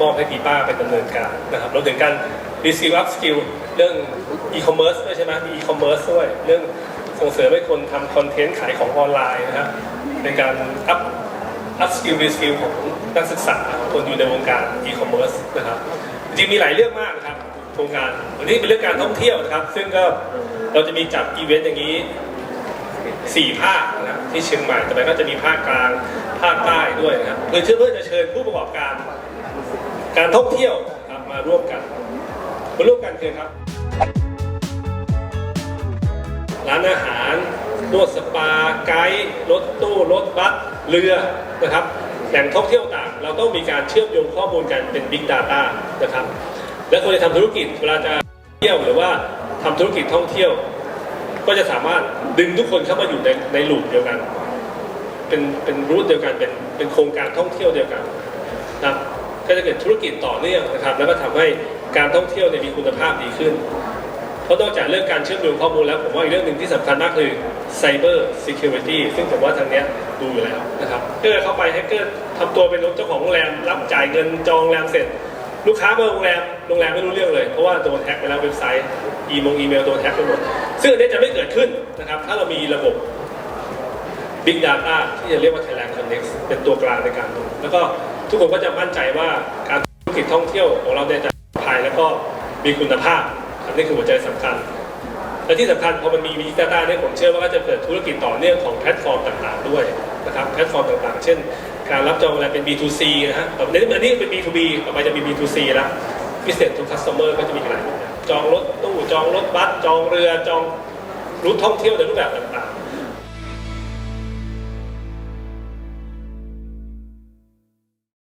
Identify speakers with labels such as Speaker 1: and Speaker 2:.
Speaker 1: มอบให้ปีป้าไปดำเนินการนะครับรวมถึงการรีสกิลอัพสกิลเรื่องอีคอมเมิร์ซด้วยใช่ไหมมีอีคอมเมิร์ซด้วยเรื่องส่งเสริมให้คนทำคอนเทนต์ขายของออนไลน์นะครับในการอัพอัพสกิลรีสกิลของนักศึกษาคนอยู่ในวงการอีคอมเมิร์ซนะครับจริงมีหลายเรื่องมากนะครับโครงการวันนี้เป็นเรื่องการท่องเที่ยวนะครับ ซึ่งก็เราจะมีจัดอีเวนต์อย่างนี้สี่ภาคนะครับที่เชียงใหม่แต่ไปก็จะมีภาคกลางภาคใต้ด้วยนะครับเพื่อเพื่อจะเชิญผู้ประกอบการ การท่องเที่ยวครับมาร่วมกันมาร่วมกันคือครับ ร้านอาหารนวดสปาไกด์รถตู้รถบัสเรือนะครับแหล่งท่องเที่ยวต่าง เราต้องมีการเชื่อมโยงข้อมูลกันเป็น Big Data นะครับ และคนที่ทำธุรกิจเวลาจะเที่ยวหรือว่าทำธุรกิจท่องเที่ยว ก็จะสามารถดึงทุกคนเข้ามาอยู่ในในลูปเดียวกัน เป็นเป็นรูทเดียวกันเป็นเป็นโครงการท่องเที่ยวเดียวกันนะครับ ก็จะเกิดธุรกิจต่อเนื่องนะครับ แล้วก็ทำให้การท่องเที่ยวเนี่ยมีคุณภาพดีขึ้น เพราะนอกจากเรื่องการเชื่อมโยงข้อมูลแล้วผมว่าอีกเรื่องหนึ่งที่สำคัญมากคือ Cyber Security ซึ่งผมว่าทางเนี้ยดูอยู่แล้วนะครับเกอร์เข้าไปแฮกเกอร์ทำตัวเป็นเจ้าของโรงแรม รับจ่ายเงินจองโรงแรมเสร็จ ลูกค้ามาโรงแรมโรงแรมไม่รู้เรื่องเลยเพราะว่าโดนแฮกไปแล้วเว็บไซต์อีมงอีเมลโดนแฮกไปหมดซึ่งอันนี้จะไม่เกิดขึ้นนะครับถ้าเรามีระบบ Big Data ที่จะเรียกว่า Thailand Connect เป็นตัวกลางในการดูแล้วก็ทุกคนก็จะมั่นใจว่าการธุรกิจท่องเที่ยวของเราเนี่ยจะปลอดภัยแล้วก็มีคุณภาพอันนี้คือหัวใจสำคัญ และที่สำคัญพอมันมี Big Data เนี่ยผมเชื่อว่าก็จะเกิดธุรกิจต่อเนื่องของแพลตฟอร์มต่างๆ ด้วยนะครับแพลตฟอร์มต่างๆ เช่น การรับจองอะไรเป็น B2C นะฮะต่อไปนี้อันนี้เป็น B2B ต่อไปจะมี B2C แล้ว Business to Customer ก็จะมีหลายรูปแบบจองรถตู้จองรถบัสจองเรือจองรูทท่องเที่ยวในรูปแบบต่างๆ